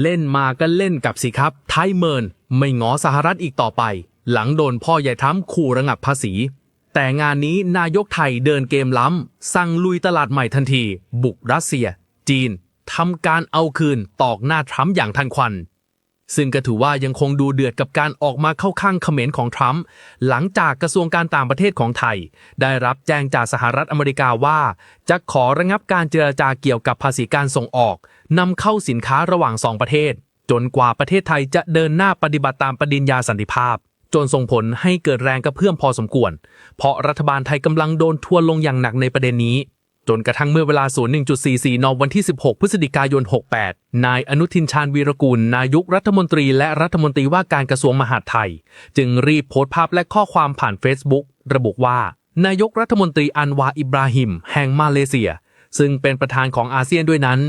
เล่นมาก็เล่นกับสิครับ ไทยเมินไม่งอสหรัฐอีกต่อไป หลังโดนพ่อใหญ่ทรัมขู่ระงับภาษี แต่งานนี้นายกไทยเดินเกมล้ำ สั่งลุยตลาดใหม่ทันที บุกรัสเซีย จีนทำการเอาคืนตอกหน้าทรัมป์อย่างทันควัน ซึ่งก็ถือว่ายังคงดูเดือดกับการออกมาเข้าข้างเขมรของทรัมป์หลังจากกระทรวงการต่างประเทศของไทย ได้รับแจ้งจากสหรัฐอเมริกาว่า จะขอระงับการเจรจาเกี่ยวกับภาษีการส่งออก นำเข้าสินค้าระหว่างสองประเทศ จนกว่าประเทศไทยจะเดินหน้าปฏิบัติตามปฏิญญาสันติภาพ จนส่งผลให้เกิดแรงกระเพื่อมพอสมควร เพราะรัฐบาลไทยกำลังโดนทัวร์ลงอย่างหนักในประเด็นนี้ จนกระทั่งเมื่อเวลา 01.44 น วันที่ 16 พฤศจิกายน 68 นายอนุทินชาญวีรกุลนายกรัฐมนตรีและรัฐมนตรีว่าการกระทรวงมหาดไทย จึงรีบโพสต์ภาพและข้อความผ่าน Facebook ระบุว่านายกรัฐมนตรีอันวาอิบราฮิม แห่งมาเลเซีย ซึ่งเป็นประธานของอาเซียนด้วยนั้น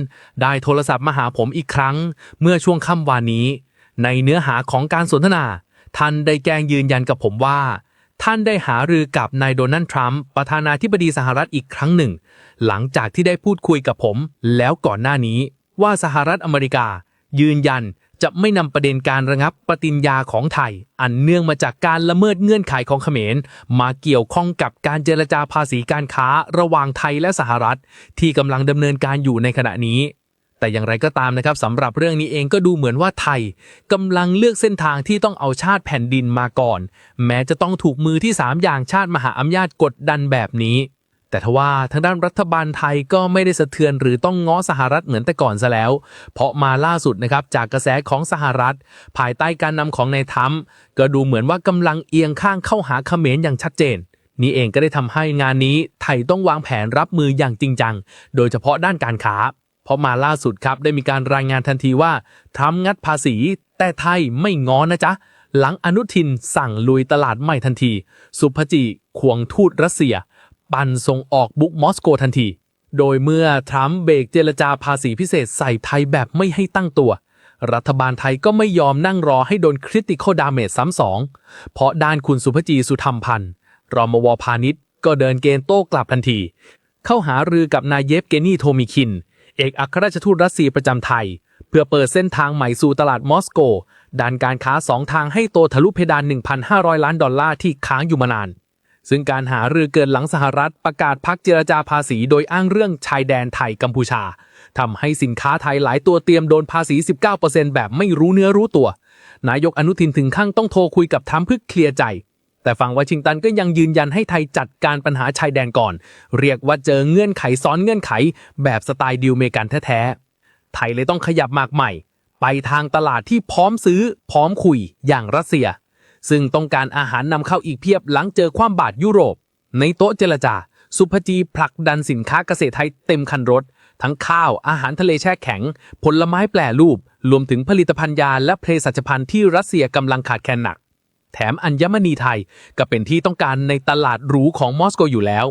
ได้โทรศัพท์มาหาผมอีกครั้ง เมื่อช่วงค่ำวานนี้ ในเนื้อหาของการสนทนา ท่านได้แกล้งยืนยันกับผมว่า ท่านได้หารือกับนายโดนัลด์ทรัมป์ประธานาธิบดีสหรัฐอีกครั้งหนึ่ง หลังจากที่ได้พูดคุยกับผม แล้วก่อนหน้านี้ ว่าสหรัฐอเมริกา ยืนยัน จะไม่นำประเด็นการระงับปฏิญญาของไทย อันเนื่องมาจากการละเมิดเงื่อนไขของเขมร มาเกี่ยวข้องกับการเจรจาภาษีการค้าระหว่างไทยและสหรัฐ ที่กำลังดำเนินการอยู่ในขณะนี้ แต่อย่างไรก็ตามนะครับสำหรับเรื่องนี้เองก็ดูเหมือนว่าไทยกำลังเลือกเส้นทางที่ต้องเอาชาติแผ่นดินมาก่อน แม้จะต้องถูกมือที่ 3 อย่างชาติมหาอำนาจกดดันแบบนี้ แต่ทว่าทางด้านรัฐบาลไทยก็ไม่ได้สะเทือนหรือต้องง้อสหรัฐเหมือนแต่ก่อนซะแล้ว เพราะมาล่าสุดนะครับจากกระแสของสหรัฐ ภายใต้การนำของนายทัมก็ดูเหมือนว่ากำลังเอียงข้างเข้าหาเขมรอย่างชัดเจน นี่เองก็ได้ทำให้งานนี้ไทยต้องวางแผนรับมืออย่างจริงจัง โดยเฉพาะด้านการค้าเพราะมาล่าสุดครับได้มีการรายงานทันทีว่าทรัมป์งัดภาษี แต่ไทยไม่ง้อนะจ๊ะ หลังอนุทินสั่งลุยตลาดใหม่ทันที สุภจิควงทูตรัสเซีย ปั่นส่งออกบุกมอสโกทันที โดยเมื่อทรัมป์เบรกเจรจาภาษีพิเศษใส่ไทยแบบไม่ให้ตั้งตัว รัฐบาลไทยก็ไม่ยอมนั่งรอให้โดนคริติคอดาเมจซ้ำสอง เพราะด้านคุณสุภจีสุธรรมพันธ์รมวพาณิชย์ก็เดินเกณฑ์โต้กลับทันที เข้าหารือกับนายเยฟเกนีโทมิคิน เอกอัครราชทูตรัสเซียประจำไทย เพื่อเปิดเส้นทางใหม่สู่ตลาดมอสโกด้านการค้าสองทางให้โตทะลุเพดาน 1,500 ล้านดอลลาร์ที่ค้างอยู่มานาน ซึ่งการหารือเกินหลังสหรัฐประกาศพักเจรจาภาษีโดยอ้างเรื่องชายแดนไทยกัมพูชาทำให้สินค้าไทยหลายตัวเตรียมโดนภาษี 19%แบบไม่รู้เนื้อรู้ตัว นายกอนุทินถึงขั้นต้องโทรคุยกับทรัมเพื่อเคลียร์ใจ แต่ฝั่งวอชิงตันก็ยังยืนยันให้ไทยจัดการปัญหาชายแดนก่อน เรียกว่าเจอเงื่อนไขซ้อนเงื่อนไข แบบสไตล์ดิวเมกันแท้ๆไทยเลยต้องขยับหมากใหม่ ไปทางตลาดที่พร้อมซื้อ พร้อมคุยอย่างรัสเซีย ซึ่งต้องการอาหารนำเข้าอีกเพียบหลังเจอความบาดยุโรป ในโต๊ะเจรจา สุภจีผลักดันสินค้าเกษตรไทยเต็มคันรถ ทั้งข้าวอาหารทะเลแช่แข็ง ผลไม้แปรรูป รวมถึงผลิตภัณฑ์ยาและเภสัชภัณฑ์ที่รัสเซียกำลังขาดแคลนหนัก แถมอัญมณีไทยก็เป็นที่ต้องการในตลาดหรูของมอสโกอยู่แล้ว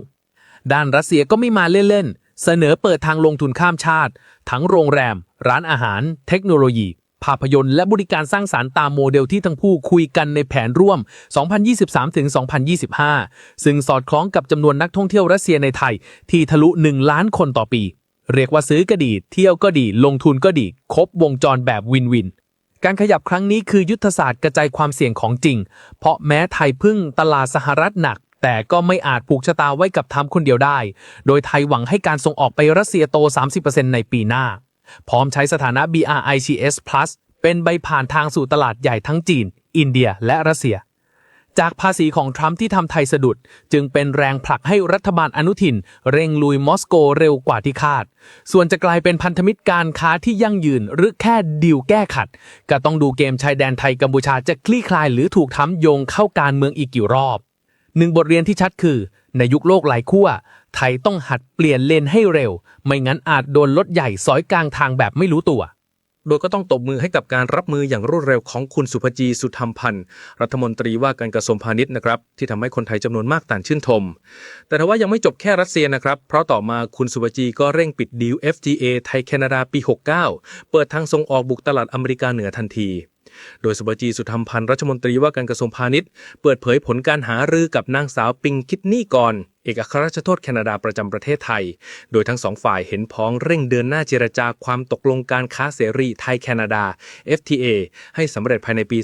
ด้านรัสเซียก็ไม่มาเล่นๆเสนอเปิดทางลงทุนข้ามชาติ ทั้งโรงแรม ร้านอาหาร เทคโนโลยี ภาพยนตร์และบริการสร้างสารรค์ตามโมเดลที่ทั้งคู่คุยกันในแผนร่วม 2023-2025 ซึ่งสอดคล้องกับจำนวนนักท่องเที่ยวรัสเซียในไทย ที่ทะลุ 1 ล้านคนต่อปี เรียกว่าซื้อก็ดี เที่ยวก็ดี ลงทุนก็ดี ครบวงจรแบบวินวินการขยับครั้งนี้คือยุทธศาสตร์กระจายความเสี่ยงของจริง เพราะแม้ไทยพึ่งตลาดสหรัฐหนัก แต่ก็ไม่อาจผูกชะตาไว้กับทำคนเดียวได้ โดยไทยหวังให้การส่งออกไปรัสเซียโต 30%ในปีหน้า พร้อมใช้สถานะ BRICS Plus เป็นใบผ่านทางสู่ตลาดใหญ่ทั้งจีน อินเดีย และรัสเซีย จากภาษีของทรัมป์ที่ทำไทยสะดุด จึงเป็นแรงผลักให้รัฐบาลอนุทิน เร่งลุยมอสโกเร็วกว่าที่คาด ส่วนจะกลายเป็นพันธมิตรการค้าที่ยั่งยืนหรือแค่ดีลแก้ขัด ก็ต้องดูเกมชายแดนไทยกัมพูชาจะคลี่คลายหรือถูกทำโยงเข้าการเมืองอีกกี่รอบ หนึ่งบทเรียนที่ชัดคือ ในยุคโลกหลายขั้ว ไทยต้องหัดเปลี่ยนเลนให้เร็ว ไม่งั้นอาจโดนรถใหญ่สอยกลางทางแบบไม่รู้ตัว โดยก็ต้องตบมือให้กับการรับมืออย่างรวดเร็วของคุณสุภจีสุธรรมพันธ์รัฐมนตรีว่าการกระทรวงพาณิชย์นะครับ ที่ทำให้คนไทยจำนวนมากต่างชื่นชม แต่ทว่ายังไม่จบแค่รัสเซียนะครับ เพราะต่อมาคุณสุภจีก็เร่งปิดดีล FTA ไทยแคนาดาปี 69 เปิดทางส่งออกบุกตลาดอเมริกาเหนือทันที โดยสุบจีสุธรรมพันธ์รัฐมนตรีว่าการกระทรวงพาณิชย์ เปิดเผยผลการหารือกับนางสาวปิงคิดนี่ก่อนเอกอัครราชทูตแคนาดาประจำประเทศไทย โดยทั้งสองฝ่ายเห็นพ้องเร่งเดินหน้าเจรจาความตกลงการค้าเสรีไทยแคนาดา FTA ให้สำเร็จภายในปี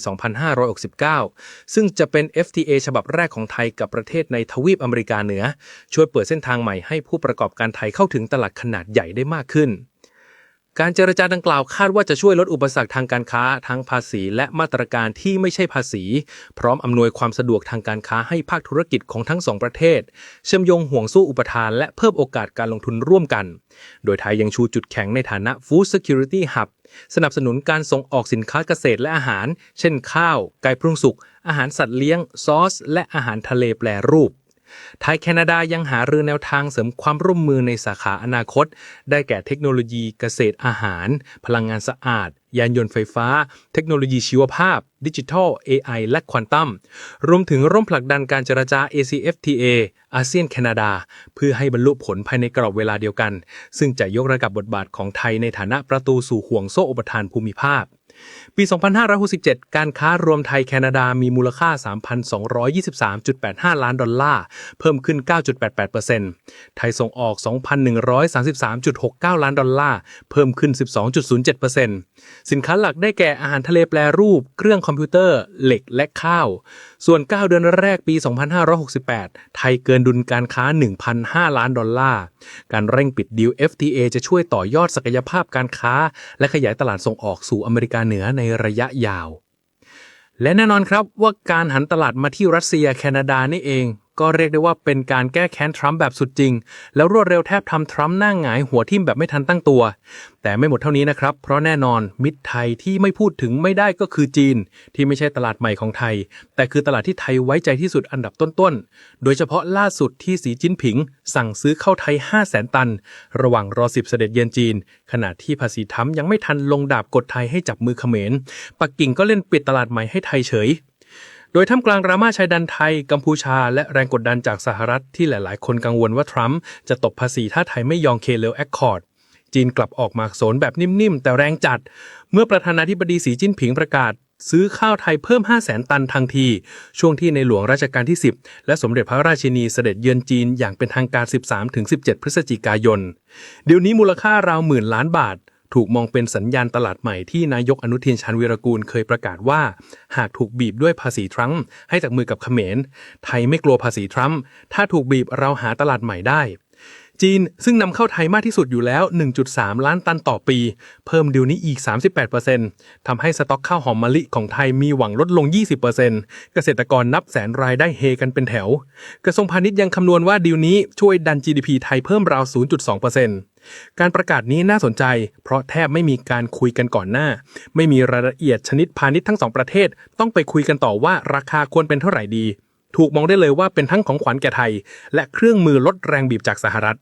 2569 ซึ่งจะเป็น FTA ฉบับแรกของไทยกับประเทศในทวีปอเมริกาเหนือ ช่วยเปิดเส้นทางใหม่ให้ผู้ประกอบการไทยเข้าถึงตลาดขนาดใหญ่ได้มากขึ้น การเจรจาดังกล่าวคาดว่าจะช่วยลดอุปสรรคทางการค้า ทั้งภาษีและมาตรการที่ไม่ใช่ภาษี พร้อมอำนวยความสะดวกทางการค้าให้ภาคธุรกิจของทั้งสองประเทศ เชื่อมโยงห่วงสู้อุปทาน และเพิ่มโอกาสการลงทุนร่วมกัน โดยไทยยังชูจุดแข็งในฐานะ Food Security Hub สนับสนุนการส่งออกสินค้าเกษตรและอาหาร เช่นข้าว ไก่ปรุงสุก อาหารสัตว์เลี้ยง ซอส และอาหารทะเลแปรรูป ไทยแคนาดายังหารือแนวทางเสริมความร่วมมือในสาขาอนาคต ได้แก่เทคโนโลยีเกษตรอาหาร พลังงานสะอาด ยานยนต์ไฟฟ้า เทคโนโลยีชีวภาพ ดิจิทัล AI และควอนตัม รวมถึงร่วมผลักดันการเจรจา ACFTA อาเซียนแคนาดา เพื่อให้บรรลุผลภายในกรอบเวลาเดียวกัน ซึ่งจะยกระดับบทบาทของไทยในฐานะประตูสู่ห่วงโซ่อุปทานภูมิภาค ปี 2567 การค้ารวมไทยแคนาดามีมูลค่า 3,223.85 ล้านดอลลาร์ เพิ่มขึ้น 9.88%ไทยส่งออก 2,133.69 ล้านดอลลาร์ เพิ่มขึ้น 12.07%สินค้าหลักได้แก่อาหารทะเลแปรรูป เครื่องคอมพิวเตอร์ เหล็กและข้าว ส่วน 9 เดือนแรกปี 2568 ไทยเกินดุลการค้า 1,005 ล้านดอลลาร์ การเร่งปิดดีล FTA จะช่วยต่อยอดศักยภาพการค้า และขยายตลาดส่งออกสู่อเมริกาเหนือในระยะยาว และแน่นอนครับว่าการหันตลาดมาที่รัสเซียแคนาดานี่เอง ก็เรียกได้ว่าเป็นการแก้แค้นทรัมป์แบบสุดจริง แล้วรวดเร็วแทบทำทรัมป์หน้าหงายหัวทิ่มแบบไม่ทันตั้งตัว แต่ไม่หมดเท่านี้นะครับ เพราะแน่นอนมิตรไทยที่ไม่พูดถึงไม่ได้ก็คือจีน ที่ไม่ใช่ตลาดใหม่ของไทย แต่คือตลาดที่ไทยไว้ใจที่สุดอันดับต้นๆ โดยเฉพาะล่าสุดที่สีจิ้นผิง สั่งซื้อเข้าไทย 5 0 0แสนตัน ระหว่างรอสิบเสด็จเยือนจีน ขณะที่ภาษีทั้มยังไม่ทันลงดาบกดไทยให้จับมือเขมรปักกิ่งก็เล่นปิดตลาดใหม่ให้ไทยเฉย โดยท่ามกลางดราม่าชายแดันไทย กัมพูชา และแรงกดดันจากสหรัฐที่หลาย ๆ คนกังวลว่าทรัมป์จะตบภาษีถ้าไทยไม่ยอมเคเลวแอคคอร์ดจีนกลับออกมาโสนแบบนิ่ม ๆ แต่แรงจัด เมื่อประธานาธิบดีสีจิ้นผิงประกาศ ซื้อข้าวไทยเพิ่ม 5 0 0แสนตันทันที ช่วงที่ในหลวงรัชกาลที่ 10 และสมเด็จพระราชินีเสด็จเยือนจีนอย่างเป็นทางการ 13-17 พฤศจิกายน เดี๋ยวนี้มูลค่าราวหมื่นล้านบาท ถูกมองเป็นสัญญาณตลาดใหม่ที่นายกอนุทินชาญวีรกูลเคยประกาศว่า หากถูกบีบด้วยภาษีทรัมป์ให้จากมือกับเขมร ไทยไม่กลัวภาษีทรัมป์ถ้าถูกบีบเราหาตลาดใหม่ได้ จีนซึ่งนำเข้าไทยมากที่สุดอยู่แล้ว 1.3 ล้านตันต่อปี เพิ่มดิวนี้อีก 38%ทำให้สต็อกข้าวหอมมะลิของไทยมีหวังลดลง 20%เกษตรกรนับแสนรายได้เฮกันเป็นแถว กระทรวงพาณิชย์ยังคำนวณว่าดิวนี้ช่วยดัน GDP ไทยเพิ่มราว 0.2% การประกาศนี้น่าสนใจ เพราะแทบไม่มีการคุยกันก่อนหน้า ไม่มีรายละเอียดชนิดพาณิชย์ทั้งสองประเทศ ต้องไปคุยกันต่อว่าราคาควรเป็นเท่าไหร่ดี ถูกมองได้เลยว่าเป็นทั้งของขวัญแก่ไทย และเครื่องมือลดแรงบีบจากสหรัฐ